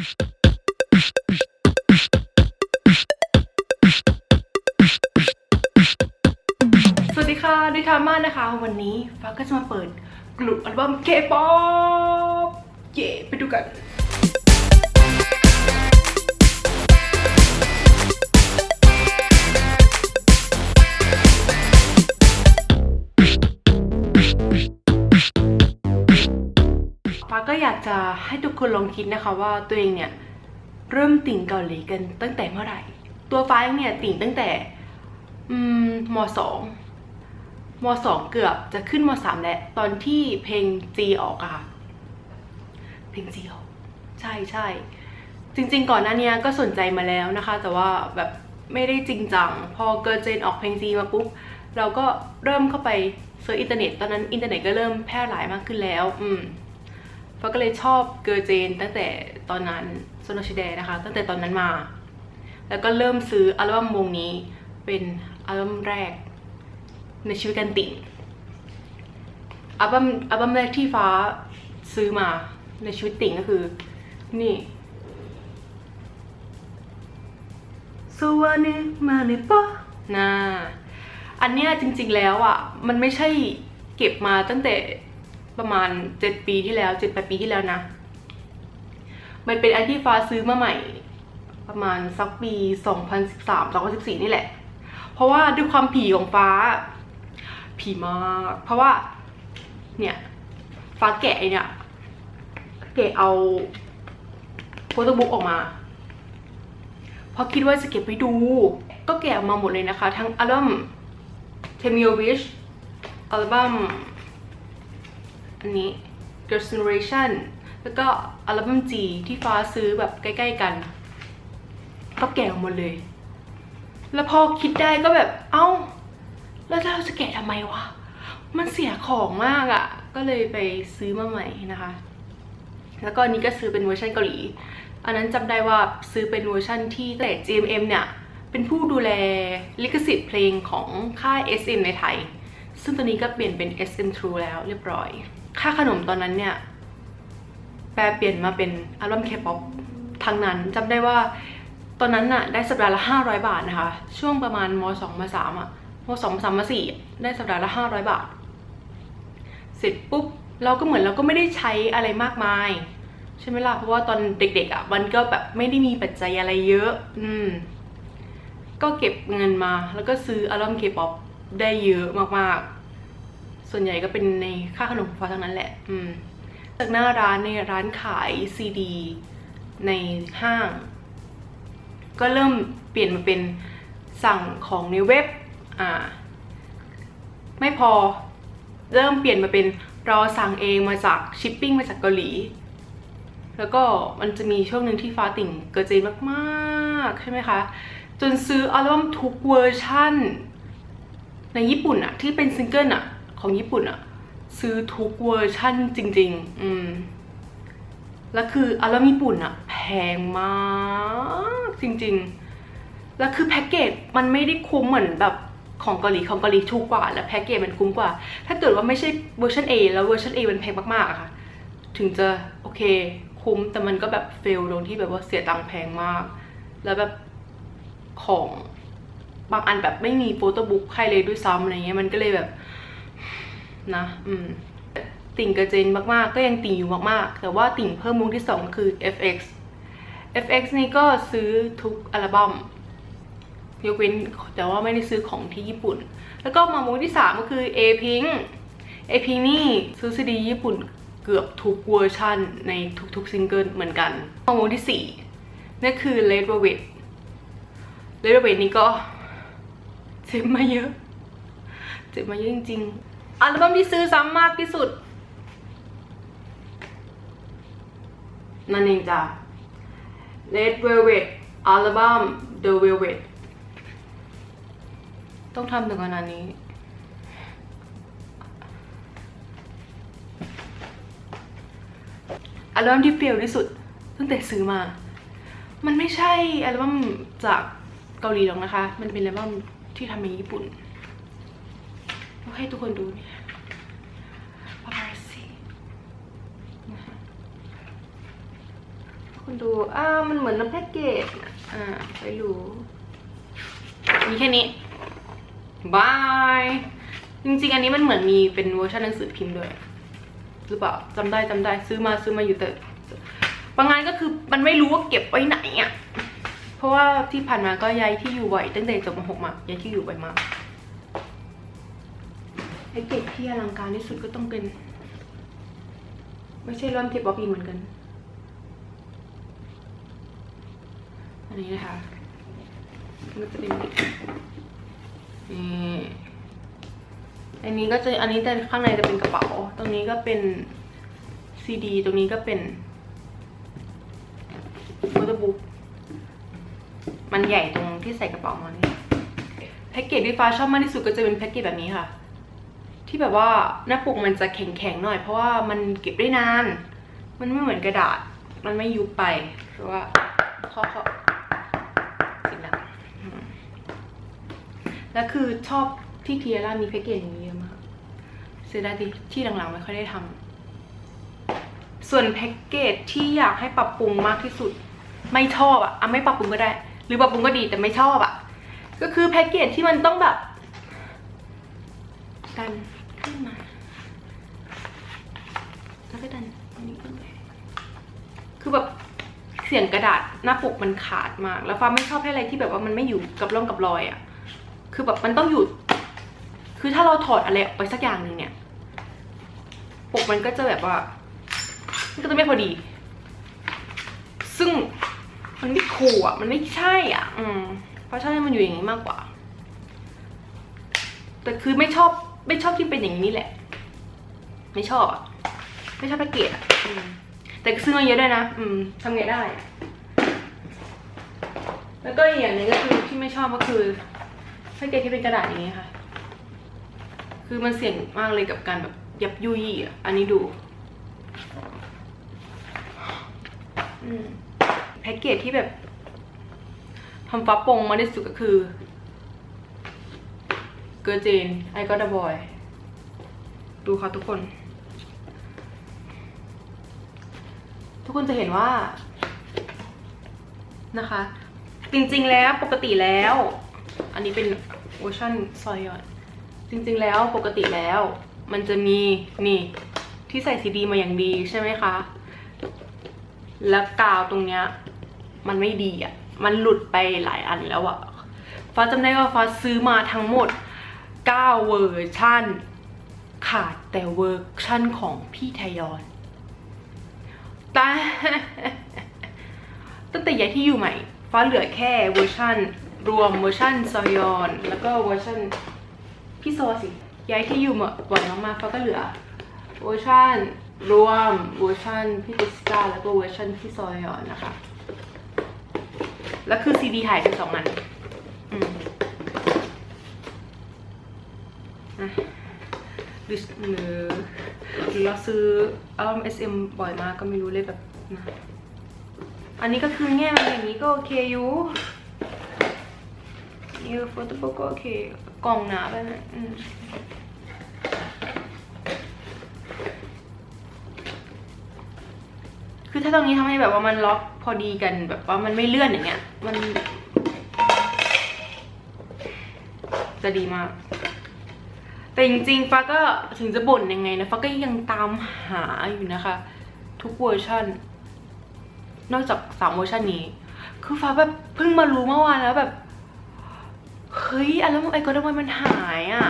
สวัสดีค่ะดิทามานะคะ วันนี้ฟ้าก็จะมาเปิดกลุ่มอัลบั้ม K-pop เย่ไปดูกัน ก็อยากจะให้ทุกคนลองคิดนะคะว่าตัวเองเนี่ยเริ่มติ่งเกาหลีกันตั้งแต่เมื่อไหร่ ตัวฟ้าเองเนี่ยติ่งตั้งแต่อืมมสองมสองเกือบจะขึ้นมสามแล้วตอนที่เพลงจีออกอะค่ะ เพลงจีออก ใช่ใช่จริง ๆ ก่อนหน้านี้ก็สนใจมาแล้วนะคะ แต่ว่าแบบไม่ได้จริงจัง พอเกิร์เจนออกเพลงจีมาปุ๊บเราก็เริ่มเข้าไปเซิร์ชอินเทอร์เน็ต ตอนนั้นอินเทอร์เน็ตก็เริ่มแพร่หลายมากขึ้นแล้ว อืม ฟ้าก็เลยชอบเกิร์ลเจนตั้งแต่ตอนนั้นโซโนชิเดนะคะ ตั้งแต่ตอนนั้นมา แล้วก็เริ่มซื้ออัลบั้มวงนี้เป็นอัลบั้มแรก ในชีวิตการติ่งอัลบั้มอัลบั้มแรกที่ฟ้าซื้อมาในชีวิตติ่งก็คือ นี่สวานิมาเนปะนะอันเนี้ยจริงๆแล้วอะ มันไม่ใช่เก็บมาตั้งแต่ ประมาณเจ็ดปีที่แล้วเจ็ดแปดปีที่แล้วนะ มันเป็นอันที่ฟ้าซื้อมาใหม่ ประมาณสักปี2013 2014นี่แหละ เพราะว่าด้วยความผีของฟ้า ผีมาก เพราะว่า เนี่ย ฟ้าแกะไอเนี่ยแกะเอาโฟโต้บุ๊กออกมา เพราะคิดว่าจะเก็บไว้ดู ก็แกะออกมาหมดเลยนะคะ ทั้งอัลบั้ม t e m i o Wish อัลบั้ม อันนี้ Girls' Generation แล้วก็อัลบั้ม G ที่ฟ้าซื้อแบบใกล้ ๆ กัน ก็แกะออกหมดเลย แล้วพอคิดได้ก็แบบ เอ้า แล้วเราจะแกะทำไมวะ มันเสียของมากอะ่ะ ก็เลยไปซื้อมาใหม่นะคะ แล้วก็อันนี้ก็ซื้อเป็นเวอร์ชันเกาหลี อันนั้นจำได้ว่าซื้อเป็นเวอร์ชันที่แต่ GMM เนี่ย เป็นผู้ดูแลลิขสิทธิ์เพลงของค่าย SM ในไทย ซึ่งตอนนี้ก็เปลี่ยนเป็น SM True แล้วเรียบร้อย ค่าขนมตอนนั้นเนี่ย แปลเปลี่ยนมาเป็นอัลบั้ม K-pop ทั้งนั้นจำได้ว่าตอนนั้นน่ะได้สัปดาห์ละ 500 บาทนะคะ ช่วงประมาณม2ม3อะม2ม3ม4ได้สัปดาห์ละ 500 บาท เสร็จปุ๊บ เราก็เหมือนเราก็ไม่ได้ใช้อะไรมากมาย ใช่ไหมล่ะ เพราะว่าตอนเด็กๆอะมันก็แบบไม่ได้มีปัจจัยอะไรเยอะ อืม ก็เก็บเงินมาแล้วก็ซื้ออัลบั้ม K-pop ได้เยอะมากๆ ส่วนใหญ่ก็เป็นในค่าขนมฟ้าทั้งนั้นแหละ อืมจากหน้าร้านในร้านขายซีดี ในห้าง ก็เริ่มเปลี่ยนมาเป็นสั่งของในเว็บ อ่า ไม่พอเริ่มเปลี่ยนมาเป็นเราสั่งเองมาจากชิปปิ้งมาจากเกาหลี แล้วก็มันจะมีช่วงหนึ่งที่ฟ้าติ่งเกิดเจนมากๆ ใช่ไหมคะ จนซื้ออัลบั้มทุกเวอร์ชั่น ในญี่ปุ่นอะที่เป็นซิงเกิลอะ ของญี่ปุ่นอะซื้อทุกเวอร์ชั่นจริง ๆ อืม แล้วคืออัลบั้มญี่ปุ่นอะแพงมากจริง ๆ แล้วคือแพ็กเกจมันไม่ได้คุ้มเหมือนแบบของเกาหลีของเกาหลีถูกกว่า แล้วแพ็กเกจมันคุ้มกว่า ถ้าเกิดว่าไม่ใช่เวอร์ชัน A แล้วเวอร์ชัน A มันแพงมากๆอะค่ะ ถึงจะโอเค คุ้มแต่มันก็แบบเฟลตรงที่แบบว่าเสียตังค์แพงมาก แล้วแบบของบางอันแบบไม่มีโฟโต้บุ๊กให้เลยด้วยซ้ำอะไรเงี้ยมันก็เลยแบบ นะอืมติ่งกระเจนมากๆ ก็ยังติ่งอยู่มากๆ แต่ว่าติ่งเพิ่มวงที่สองคือ FX FX นี่ก็ซื้อทุกอัลบั้มยกเว้นแต่ว่าไม่ได้ซื้อของที่ญี่ปุ่น แล้วก็มาวงที่สามก็คือ A Pink A Pink นี่ซื้อซีดีญี่ปุ่นเกือบทุกเวอร์ชันในทุกๆซิงเกิลเหมือนกันมาวงที่สี่นั่นคือ Red Velvet Red Velvet นี่ก็เจ็บมาเยอะ เจ็บมาเยอะจริงๆ อัลบั้มที่ซื้อซ้ำมากที่สุด นั่นเองจ้ะ Red Velvet อัลบั้ม The Velvet ต้องทำถึงขนาดนี้ อัลบั้มที่เฟลที่สุดตั้งแต่ซื้อมา มันไม่ใช่อัลบั้มจากเกาหลีหรอกนะคะ มันเป็นอัลบั้มที่ทำในญี่ปุ่น ให้ทุกคนดูเนี่ยปาปารัสซี่นะคะทุกคนดู อ่า มันเหมือนน้ำแพ็กเกจ อ่า ไปรู้ มีแค่นี้บาย จริงๆ อันนี้มันเหมือนมีเป็นเวอร์ชันหนังสือพิมพ์ด้วย หรือเปล่าจำได้จำได้ซื้อมาซื้อมาอยู่แต่บางงานก็คือมันไม่รู้ว่าเก็บไว้ไหนอะ เพราะว่าที่ผ่านมาก็ย้ายที่อยู่บ่อยตั้งแต่จบมหกมาย้ายที่อยู่บ่อยมาก ไอ้เก็บที่อลังการที่สุดก็ต้องเป็น ไม่ใช่ร่อนเทปบอปีเหมือนกัน อันนี้นะคะมันก็จะเป็นนี่อันนี้ก็จะอันนี้แต่ข้างในจะเป็นกระเป๋า ตรงนี้ก็เป็นซีดี ตรงนี้ก็เป็นโฟโต้บุ๊กมันใหญ่ตรงที่ใส่กระเป๋ามานี่แพ็กเกจที่ฟ้าชอบมากที่สุดก็จะเป็นแพ็กเกจแบบนี้ค่ะ ที่แบบว่าหน้าปกมันจะแข็งๆหน่อย เพราะว่ามันเก็บได้นาน มันไม่เหมือนกระดาษ มันไม่ยุบไปเพราะว่าข้อข้อสินะอืมแล้วคือชอบที่เทียร่ามีแพ็กเกจอย่างนี้เยอะมากเสียดายที่ที่หลังๆไม่ค่อยได้ทำส่วนแพ็กเกจที่อยากให้ปรับปรุงมากที่สุด ไม่ชอบอะอะไม่ปรับปรุงก็ได้ หรือปรับปรุงก็ดีแต่ไม่ชอบอะก็คือแพ็กเกจที่มันต้องแบบดัน ขึ้นมา แล้วก็ดันอันนี้ขึ้นไปคือแบบเสียงกระดาษหน้าปกมันขาดมาก แล้วฟ้าไม่ชอบให้อะไรที่แบบว่ามันไม่อยู่กับร่องกับรอยอะ่ะ คือแบบมันต้องอยู่ คือถ้าเราถอดอะไรออกไปสักอย่างหนึ่งเนี่ย ปกมันก็จะแบบว่า มันก็จะไม่พอดี ซึ่งมันไม่คูลอะ มันไม่ใช่อะ อืม เพราะชอบให้มันอยู่อย่างนี้มากกว่า แต่คือไม่ชอบ ไม่ชอบที่เป็นอย่างนี้แหละ ไม่ชอบอะ ไม่ชอบแพ็กเกจอะอืมแต่ก็ซื้อมาเยอะด้วยนะ อืมทำไงได้อะแล้วก็อีกอย่างหนึงก็คือที่ไม่ชอบก็คือแพ็กเกจที่เป็นกระดาษอย่างนี้ค่ะ คือมันเสี่ยงมากเลยกับการแบบยับยุยอะ อันนี้ดูอืมแพ็กเกจที่แบบทำฟ้าโปงมาที่สุดก็คือ เกอร์เจนไอก็ดบอย ดูค่ะทุกคน ทุกคนจะเห็นว่า นะคะ จริงๆแล้วปกติแล้ว อันนี้เป็นเวอร์ชันซอยอนจริงๆแล้วปกติแล้ว มันจะมีนี่ที่ใส่ซีดีมาอย่างดีใช่ไหมคะ แล้วกาวตรงเนี้ย มันไม่ดีอะ มันหลุดไปหลายอันแล้วอะ ฟ้าจำได้ว่าฟ้าซื้อมาทั้งหมด 9 เวอร์ชันขาดแต่เวอร์ชันของพี่ไทยอนแต่ตั้งแต่ย้ายที่อยู่ใหม่ ฟ้าเหลือแค่เวอร์ชันรวมเวอร์ชันซอยอน แล้วก็เวอร์ชันพี่โซสิย้ายที่อยู่มาบ่อยมากๆฟ้าก็เหลือเวอร์ชันรวมเวอร์ชันพี่ติสกาแล้วก็เวอร์ชันพี่ซอยอนนะคะ แล้วคือซีดีหายไปสองอัน อืมอะ หรือหรือหรือเราซื้ออัลบั้ม SM บ่อยมากก็ไม่รู้เลยแบบนะอันนี้ก็คือแง่มันอย่างนี้ก็โอเคอยู่นี่โฟโต้บุ๊กก็โอเคกล่องหนาไปนะอืมคือถ้าตรงนี้ทำให้แบบว่ามันล็อกพอดีกันแบบว่ามันไม่เลื่อนอย่างเงี้ย มัน จะดีมาก แต่จริงๆฟ้าก็ถึงจะบ่นยังไงนะฟ้าก็ยังตามหาอยู่นะคะ ทุกเวอร์ชันนอกจากสามเวอร์ชันนี้ คือฟ้าแบบเพิ่งมารู้เมื่อวานแล้วแบบ เฮ้ยอัลบั้มไอคอนทำไมมันหายอะ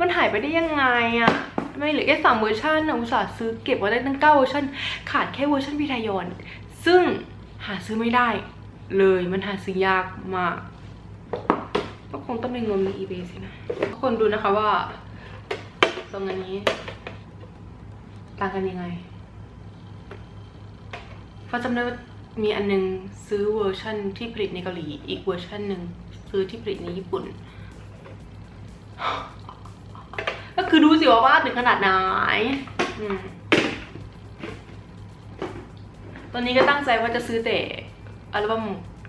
มันหายไปได้ยังไงอะไม่เหลือแค่สามเวอร์ชันนะอุตส่าห์ซื้อเก็บไว้ได้ตั้งเก้าเวอร์ชันขาดแค่เวอร์ชันพิทายอนซึ่งหาซื้อไม่ได้ เลยมันหาซื้อยากมาก คงต้องไปงมใน eBay สินะทุกคนดูนะคะว่าตรงอันนี้ ต่างกันยังไงฟ้าจำได้ว่ามีอันนึงซื้อเวอร์ชันที่ผลิตในเกาหลี อีกเวอร์ชันหนึ่งซื้อที่ผลิตในญี่ปุ่น ก็คือดูสิว่าว่าถึงขนาดไหนอตอนนี้ก็ตั้งใจว่าจะซื้อแต่อัลบั้ม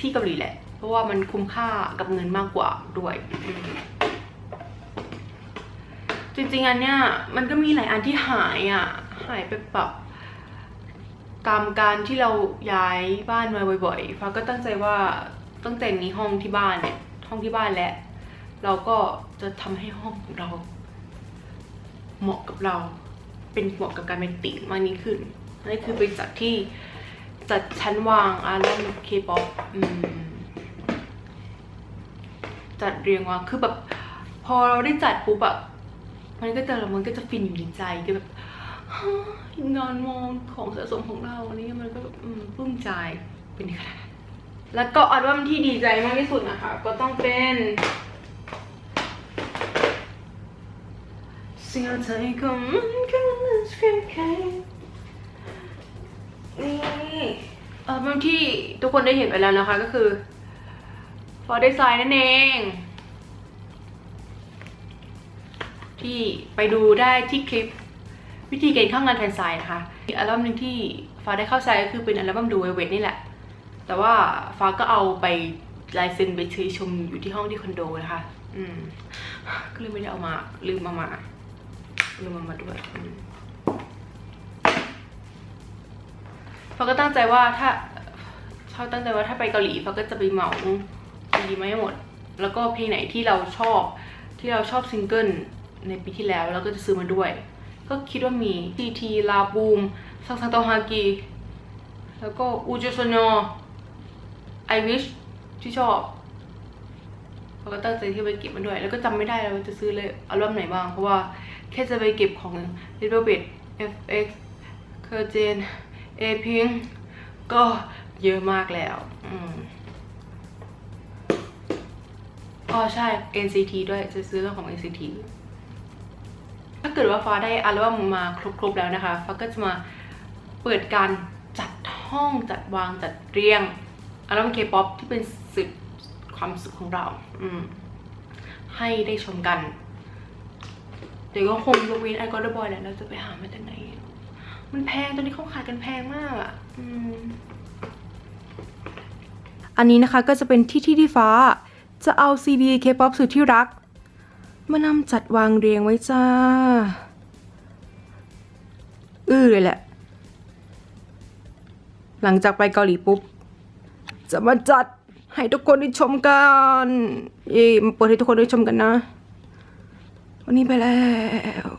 ที่เกาหลีแหละ ราะว่ามันคุ้มค่ากับเงินมากกว่าด้วยจริงๆอันเนี้ยมันก็มีหลายอันที่หายอะหายไปแบบตามการที่เราย้ายบ้านมาบ่อยๆฟ้าก็ตั้งใจว่าตั้งแต่มีห้องที่บ้านเนี่ยห้องที่บ้านแล้วเราก็จะทำให้ห้องของเรา เหมาะกับเรา เป็นเหมาะกับการเป็นติ่งมากยิ่งขึ้นนั่นคือเป็นจัดที่จัดชั้นวางอารัมเคป๊อป จัดเรียงวางคือแบบ พอเราได้จัดปุ๊บอะมันก็จะมันก็จะฟินอยู่ในใจก็แบบงานมองของสะสมของเราอันนี้มันก็ปลื้มใจเป็นขนาดแล้วก็อัลบั้มที่ดีใจมากที่สุดนะคะ ก็ต้องเป็นเสียใจก็มันก็มันเพียงแค่นี่อัลบั้มที่ทุกคนได้เห็นไปแล้วนะคะก็คือ For Design นั่นเอง ที่ไปดูได้ที่คลิปวิธีการเข้างานแฟนไซน์นะคะอัลบั้มหนึ่งที่ฟ้าได้เข้าใจก็คือเป็นอัลบั้มดูเวเวทนี่แหละ แต่ว่าฟ้าก็เอาไปลายเซ็นไปเชยชมอยู่ที่ห้องที่คอนโดนะคะ อืม ก็เลยไม่ได้เอามา ลืมเอามาลืมเอามาด้วยฟ้าก็ตั้งใจว่าถ้าชอบตั้งใจว่าถ้าไปเกาหลีฟ้าก็จะไปเหมา ดีมาให้หมด แล้วก็เพลงไหนที่เราชอบ ที่เราชอบซิงเกิลในปีที่แล้วเราก็จะซื้อมาด้วย ก็คิดว่ามี TT ลาบูมซังซังโตฮากิแล้วก็อูจูโซโนไอวิชที่ชอบเราก็ตั้งใจที่ไปเก็บมันด้วย แล้วก็จำไม่ได้แล้วว่าจะซื้อเลยอัลบั้มไหนบ้าง เพราะว่าแค่จะไปเก็บของ Little Bit FX เคอร์เจนเอพิงก็เยอะมากแล้ว อืม อ๋อใช่ NCT ด้วยจะซื้อเรื่องของ NCT ถ้าเกิดว่าฟ้าได้อัลบั้มมาครบๆแล้วนะคะ ฟ้าก็จะมาเปิดการจัดห้องจัดวางจัดเรียงอัลบั้มเคป๊อปที่เป็นสุดความสุขของเรา อืม ให้ได้ชมกัน เดี๋ยวก็คงยกเว้นไอคอนเดอร์บอยแหละเราจะไปหามาจากไหน มันแพงตอนนี้เขาขายกันแพงมากอะ อืม อันนี้นะคะก็จะเป็นที่ที่ที่ฟ้า จะเอาซีดีเคป๊อปสุดที่รัก มานำจัดวางเรียงไว้จ้า อื้อเลยแหละ หลังจากไปเกาหลีปุ๊บ จะมาจัดให้ทุกคนได้ชมกันเย่มาเปิดให้ทุกคนได้ชมกันนะ วันนี้ไปแล้ว